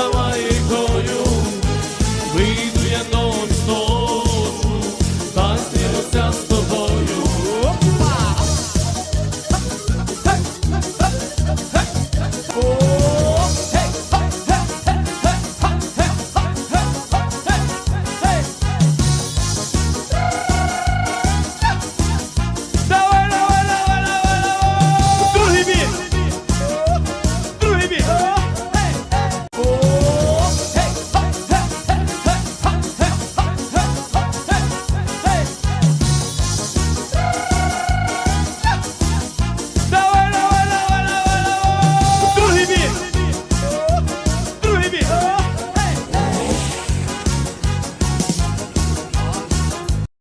Гавайкою.